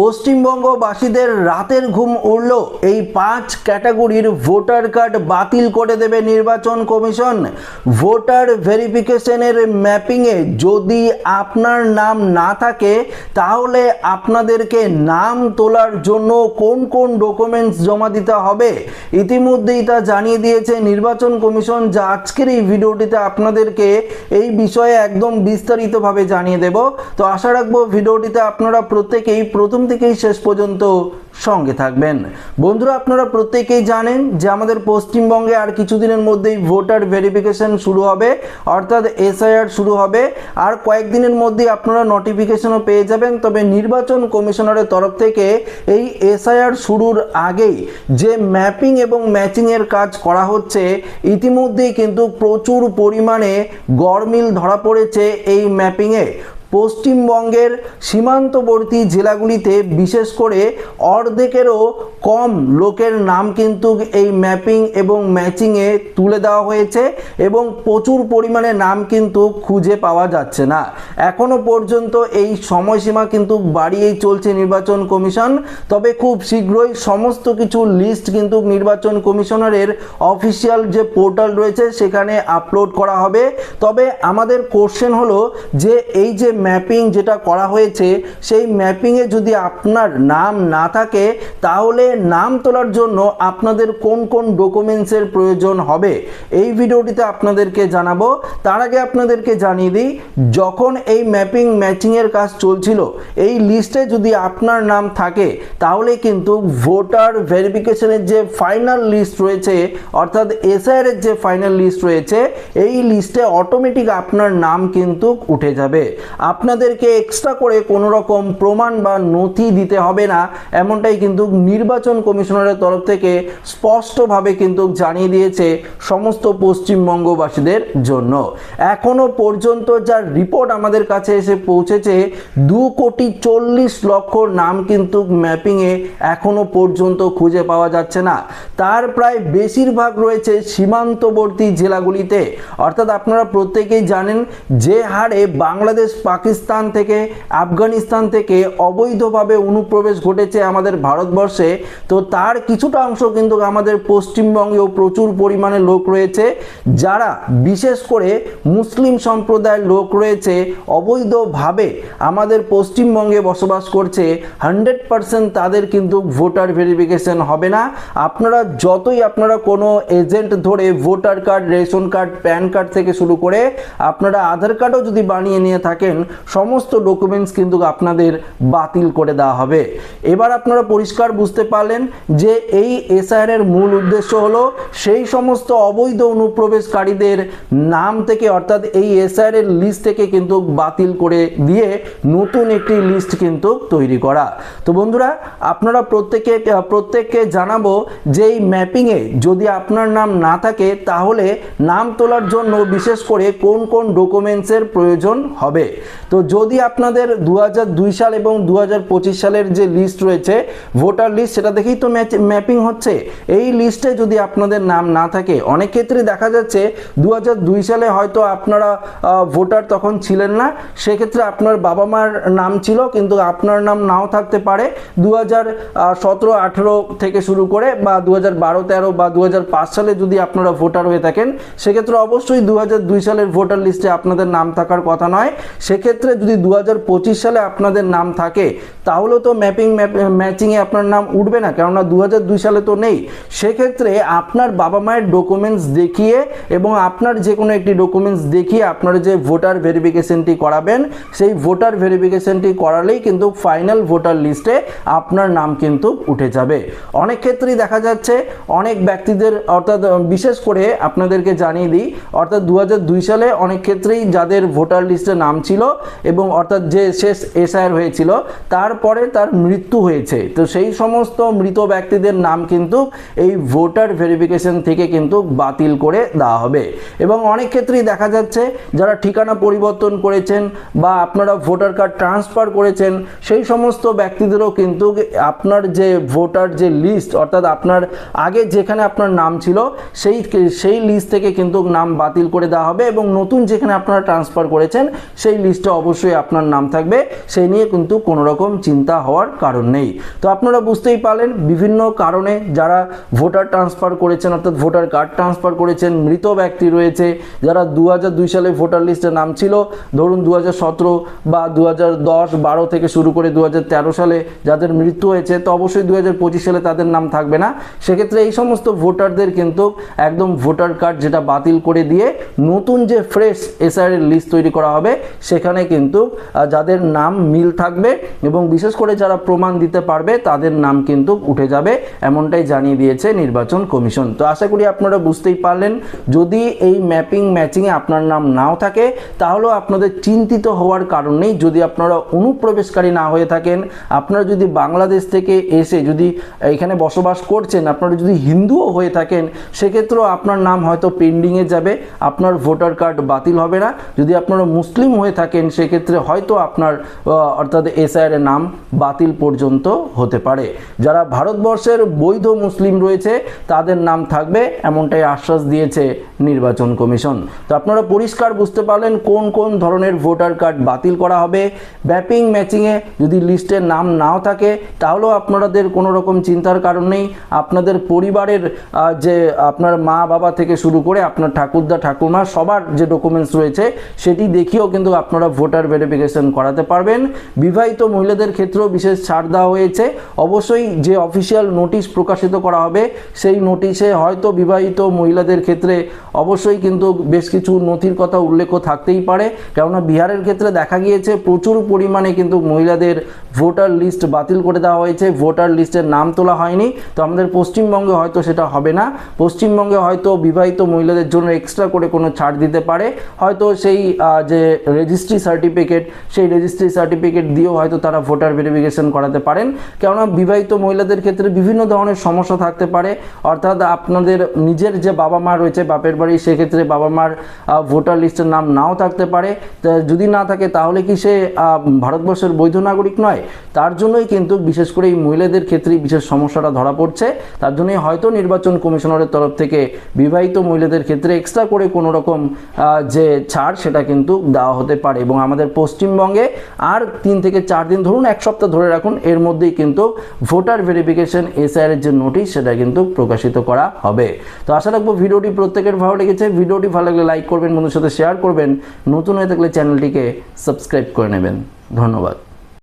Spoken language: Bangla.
পশ্চিমবঙ্গবাসীদের রাতের ঘুম উড়ল। এই পাঁচ ক্যাটাগরির ভোটার কার্ড বাতিল করে দেবে নির্বাচন কমিশন। ভোটার ভেরিফিকেশনের ম্যাপিংয়ে যদি আপনার নাম না থাকে, তাহলে আপনাদেরকে নাম তোলার জন্য কোন কোন ডকুমেন্টস জমা দিতে হবে, ইতিমধ্যেই তা জানিয়ে দিয়েছে নির্বাচন কমিশন। যা আজকের এই ভিডিওটিতে আপনাদেরকে এই বিষয়ে একদম বিস্তারিতভাবে জানিয়ে দেব। তো আশা রাখব ভিডিওটিতে আপনারা প্রত্যেকেই প্রথম থেকেই শেষ পর্যন্ত সঙ্গে থাকবেন। বন্ধুরা, আপনারা প্রত্যেকেই জানেন যে আমাদের পশ্চিমবঙ্গে আর কিছুদিনের মধ্যেই ভোটার ভেরিফিকেশন শুরু হবে, অর্থাৎ এসআইআর শুরু হবে। আর কয়েকদিনের মধ্যেই আপনারা নোটিফিকেশনও পেয়ে যাবেন। তবে নির্বাচন কমিশনারের তরফ থেকে এই এসআইআর শুরুর আগেই যে ম্যাপিং এবং ম্যাচিংয়ের কাজ করা হচ্ছে, ইতিমধ্যেই কিন্তু প্রচুর পরিমাণে গরমিল ধরা পড়েছে এই ম্যাপিংয়ে। পশ্চিমবঙ্গের সীমান্তবর্তী জেলাগুলিতে বিশেষ করে অর্ধেকেরও কম লোকের নাম কিন্তু এই ম্যাপিং এবং ম্যাচিংয়ে তুলে দেওয়া হয়েছে এবং প্রচুর পরিমাণে নাম কিন্তু খুঁজে পাওয়া যাচ্ছে না। এখনও পর্যন্ত এই সময়সীমা কিন্তু বাড়িয়েই চলছে নির্বাচন কমিশন, তবে খুব শীঘ্রই সমস্ত কিছু লিস্ট কিন্তু নির্বাচন কমিশনারের অফিসিয়াল যে পোর্টাল রয়েছে সেখানে আপলোড করা হবে। তবে আমাদের কোশ্চেন হলো যে এই যে ম্যাপিং যেটা করা হয়েছে, সেই ম্যাপিংয়ে যদি আপনার নাম না থাকে, তাহলে নাম তোলার জন্য আপনাদের কোন কোন ডকুমেন্টসের প্রয়োজন হবে? এই ভিডিওটিতে আপনাদেরকে জানাব। তার আগে আপনাদেরকে জানিয়ে দিই, যখন এই ম্যাপিং ম্যাচিংয়ের কাজ চলছিল, এই লিস্টে যদি আপনার নাম থাকে, তাহলে কিন্তু ভোটার ভেরিফিকেশনের যে ফাইনাল লিস্ট রয়েছে, অর্থাৎ এসআইআর এর যে ফাইনাল লিস্ট রয়েছে, এই লিস্টে অটোমেটিক আপনার নাম কিন্তু উঠে যাবে। আপনাদেরকে এক্সট্রা করে কোনো রকম প্রমাণ বা নথি দিতে হবে না, এমনটাই কিন্তু নির্বাচন কমিশনারের তরফ থেকে স্পষ্টভাবে কিন্তু জানিয়ে দিয়েছে সমস্ত পশ্চিমবঙ্গবাসীদের জন্য। এখনও পর্যন্ত যার রিপোর্ট আমাদের কাছে এসে পৌঁছেছে, দু কোটি চল্লিশ লক্ষ নাম কিন্তু ম্যাপিংয়ে এখনও পর্যন্ত খুঁজে পাওয়া যাচ্ছে না। তার প্রায় বেশিরভাগ রয়েছে সীমান্তবর্তী জেলাগুলিতে। অর্থাৎ আপনারা প্রত্যেকেই জানেন, যে হারে বাংলাদেশ পাকিস্তান থেকে, আফগানিস্তান থেকে অবৈধভাবে অনুপ্রবেশ ঘটেছে আমাদের ভারতবর্ষে। তো তার কিছুটা অংশ কিন্তু আমাদের পশ্চিমবঙ্গেও প্রচুর পরিমাণে লোক রয়েছে, যারা বিশেষ করে মুসলিম সম্প্রদায়ের লোক রয়েছে, অবৈধভাবে আমাদের পশ্চিমবঙ্গে বসবাস করছে। হান্ড্রেড পারসেন্ট তাদের কিন্তু ভোটার ভেরিফিকেশন হবে না। আপনারা যতই আপনারা কোনো এজেন্ট ধরে voter card, ration card, PAN card থেকে শুরু করে আপনারা আধার কার্ডও যদি বানিয়ে নিয়ে থাকেন সমস্ত ডকুমেন্টস কিন্তু আপনাদের বাতিল করে দেওয়া হবে। এবার আপনারা পরিষ্কার বুঝতে পারলেন যে এই এসআইআর এর মূল উদ্দেশ্য হলো সেই সমস্ত অবৈধ অনুপ্রবেশকারীদের নাম থেকে অর্থাৎ এই এসআইআর এর লিস্ট থেকে কিন্তু বাতিল করে দিয়ে নতুন একটি লিস্ট কিন্তু তৈরি করা। তো বন্ধুরা, আপনারা প্রত্যেকে, প্রত্যেককে জানাব যে এই ম্যাপিংয়ে যদি আপনার নাম না থাকে, তাহলে নাম তোলার জন্য বিশেষ করে কোন কোন ডকুমেন্টসের প্রয়োজন হবে। তো যদি আপনাদের দু হাজার দুই সাল এবং দু হাজার পঁচিশ সালের যে লিস্ট রয়েছে ভোটার লিস্ট সেটা দেখেই তো ম্যাপিং হচ্ছে। এই লিস্টে যদি আপনাদের নাম না থাকে, অনেক ক্ষেত্রে দেখা যাচ্ছে দু হাজার দুই সালে হয়তো আপনারা ভোটার তখন ছিলেন না। সেক্ষেত্রে আপনার বাবা মার নাম ছিল, কিন্তু আপনার নাম নাও থাকতে পারে। দু হাজার সতেরো থেকে শুরু করে বা দু হাজার বারো, তেরো বা দু হাজার পাঁচ সালে যদি আপনারা ভোটার হয়ে থাকেন, সেক্ষেত্রে অবশ্যই দু হাজার দুই সালের ভোটার লিস্টে আপনাদের নাম থাকার কথা নয়। সেক্ষেত্রে যদি দু হাজার পঁচিশ সালে আপনাদের নাম থাকে, তাহলে তো ম্যাপিং ম্যাচিংয়ে আপনার নাম উঠবে না, কেননা দু হাজার দুই সালে তো নেই। সেক্ষেত্রে আপনার বাবা মায়ের ডকুমেন্টস দেখিয়ে এবং আপনার যে কোনো একটি ডকুমেন্টস দেখিয়ে আপনারা যে ভোটার ভেরিফিকেশনটি করাবেন, সেই ভোটার ভেরিফিকেশনটি করালেই কিন্তু ফাইনাল ভোটার লিস্টে আপনার নাম কিন্তু উঠে যাবে। অনেক ক্ষেত্রেই দেখা যাচ্ছে, অনেক ব্যক্তিদের, অর্থাৎ বিশেষ করে আপনাদেরকে জানিয়ে দিই, অর্থাৎ দু হাজার দুই সালে অনেক ক্ষেত্রেই যাদের ভোটার লিস্টে নাম ছিল এবং অর্থাৎ যে শেষ এসআইআর হয়েছিল, তারপরে তার মৃত্যু হয়েছে। তো সেই সমস্ত মৃত ব্যক্তিদের নাম কিন্তু এই ভোটার ভেরিফিকেশন থেকে কিন্তু বাতিল করে দেওয়া হবে। এবং অনেক ক্ষেত্রেই দেখা যাচ্ছে, যারা ঠিকানা পরিবর্তন করেছেন বা আপনারা ভোটার কার্ড ট্রান্সফার করেছেন, সেই সমস্ত ব্যক্তিদেরও কিন্তু আপনার যে ভোটার যে লিস্ট, অর্থাৎ আপনার আগে যেখানে আপনার নাম ছিল, সেই সেই লিস্ট থেকে কিন্তু নাম বাতিল করে দেওয়া হবে এবং নতুন যেখানে আপনারা ট্রান্সফার করেছেন, সেই লিস্টে লিস্টে অবশ্যই আপনার নাম থাকবে সেই নিয়ে কিন্তু কোনো রকম চিন্তা হওয়ার কারণ নেই। তো আপনারা বুঝতেই পারলেন, বিভিন্ন কারণে যারা ভোটার ট্রান্সফার করেছেন, অর্থাৎ ভোটার কার্ড ট্রান্সফার করেছেন, মৃত ব্যক্তি রয়েছে, যারা দু সালে ভোটার লিস্টে নাম ছিল, ধরুন দু বা দু বারো থেকে শুরু করে দু হাজার তেরো সালে যাদের মৃত্যু হয়েছে, তো অবশ্যই দু হাজার পঁচিশ সালে তাদের নাম থাকবে না। সেক্ষেত্রে এই সমস্ত ভোটারদের কিন্তু একদম ভোটার কার্ড যেটা বাতিল করে দিয়ে নতুন যে ফ্রেশ এসআইয়ের লিস্ট তৈরি করা হবে, সেখানে কিন্তু যাদের নাম মিল থাকবে এবং বিশেষ করে যারা প্রমাণ দিতে পারবে, তাদের নাম কিন্তু উঠে যাবে, এমনটাই জানিয়ে দিয়েছে নির্বাচন কমিশন। তো আশা করি আপনারা বুঝতেই পারলেন, যদি এই ম্যাপিং ম্যাচিংয়ে আপনার নাম নাও থাকে, তাহলেও আপনাদের চিন্তিত হওয়ার কারণ নেই। যদি আপনারা অনুপ্রবেশকারী না হয়ে থাকেন, আপনারা যদি বাংলাদেশ থেকে এসে যদি এখানে বসবাস করছেন, আপনারা যদি হিন্দুও হয়ে থাকেন, সেক্ষেত্রেও আপনার নাম হয়তো পেন্ডিংয়ে যাবে, আপনার ভোটার কার্ড বাতিল হবে না। যদি আপনারা মুসলিম হয়ে থাকেন সেক্ষেত্রে হয়তো আপনার অর্থাৎ এসআইয়ের নাম বাতিল পর্যন্ত হতে পারে। যারা ভারতবর্ষের বৈধ মুসলিম রয়েছে, তাদের নাম থাকবে, এমনটাই আশ্বাস দিয়েছে নির্বাচন কমিশন। তো আপনারা পরিষ্কার বুঝতে পারলেন কোন কোন ধরনের ভোটার কার্ড বাতিল করা হবে। ব্যাপিং ম্যাচিংয়ে যদি লিস্টের নাম নাও থাকে, তাহলেও আপনাদের কোনো রকম চিন্তার কারণ নেই। আপনাদের পরিবারের যে আপনার মা বাবা থেকে শুরু করে আপনার ঠাকুরদা ঠাকুমা সবার যে ডকুমেন্টস রয়েছে, সেটি দেখিয়েও কিন্তু আপনারা ভোটার ভেরিফিকেশন করাতে পারবেন। বিবাহিত মহিলাদের ক্ষেত্রেও বিশেষ ছাড় দেওয়া হয়েছে। অবশ্যই যে অফিসিয়াল নোটিশ প্রকাশিত করা হবে, সেই নোটিশে হয়তো বিবাহিত মহিলাদের ক্ষেত্রে অবশ্যই কিন্তু বেশ কিছু নথির কথা উল্লেখ থাকতেই পারে। কেননা বিহারের ক্ষেত্রে দেখা গিয়েছে, প্রচুর পরিমাণে কিন্তু মহিলাদের ভোটার লিস্ট বাতিল করে দেওয়া হয়েছে। ভোটার লিস্টের নাম তোলা হয়নি। তো আমাদের পশ্চিমবঙ্গে হয়তো সেটা হবে না। পশ্চিমবঙ্গে হয়তো বিবাহিত মহিলাদের জন্য এক্সট্রা করে কোনো ছাড় দিতে পারে। হয়তো সেই যে রেজিস্ট্রি সার্টিফিকেট সেই রেজিস্ট্রি সার্টিফিকেট দিয়েও হয়তো তারা ভোটার ভেরিফিকেশন করাতে পারেন। কেননা বিবাহিত মহিলাদের ক্ষেত্রে বিভিন্ন ধরনের সমস্যা থাকতে পারে। অর্থাৎ আপনাদের নিজের যে বাবা মা রয়েছে, বাপের বাড়ি, সেক্ষেত্রে বাবা মার ভোটার লিস্টের নাম নাও থাকতে পারে। যদি না থাকে, তাহলে কি সে ভারতবর্ষের বৈধ নাগরিক নয়? তার জন্যই কিন্তু বিশেষ করে এই মহিলাদের ক্ষেত্রেই বিশেষ সমস্যাটা ধরা পড়ছে। তার জন্যই হয়তো নির্বাচন কমিশনারের তরফ থেকে বিবাহিত মহিলাদের ক্ষেত্রে এক্সট্রা করে কোনো রকম যে ছাড় সেটা কিন্তু দেওয়া হতে পারে। এবং আমাদের পশ্চিমবঙ্গে আর তিন থেকে চার দিন ধরুন, এক সপ্তাহ ধরে রাখুন, এর মধ্যেই কিন্তু ভোটার ভেরিফিকেশন এসআইআর এর যে নোটিশ সেটা কিন্তু প্রকাশিত করা হবে। তো আশা রাখব ভিডিওটি প্রত্যেকের ভালো লেগেছে। ভিডিওটি ভালো লাগলে লাইক করবেন বন্ধুর সাথে শেয়ার করবেন। নতুন হয়ে থাকলে চ্যানেলটিকে সাবস্ক্রাইব করে নেবেন। ধন্যবাদ।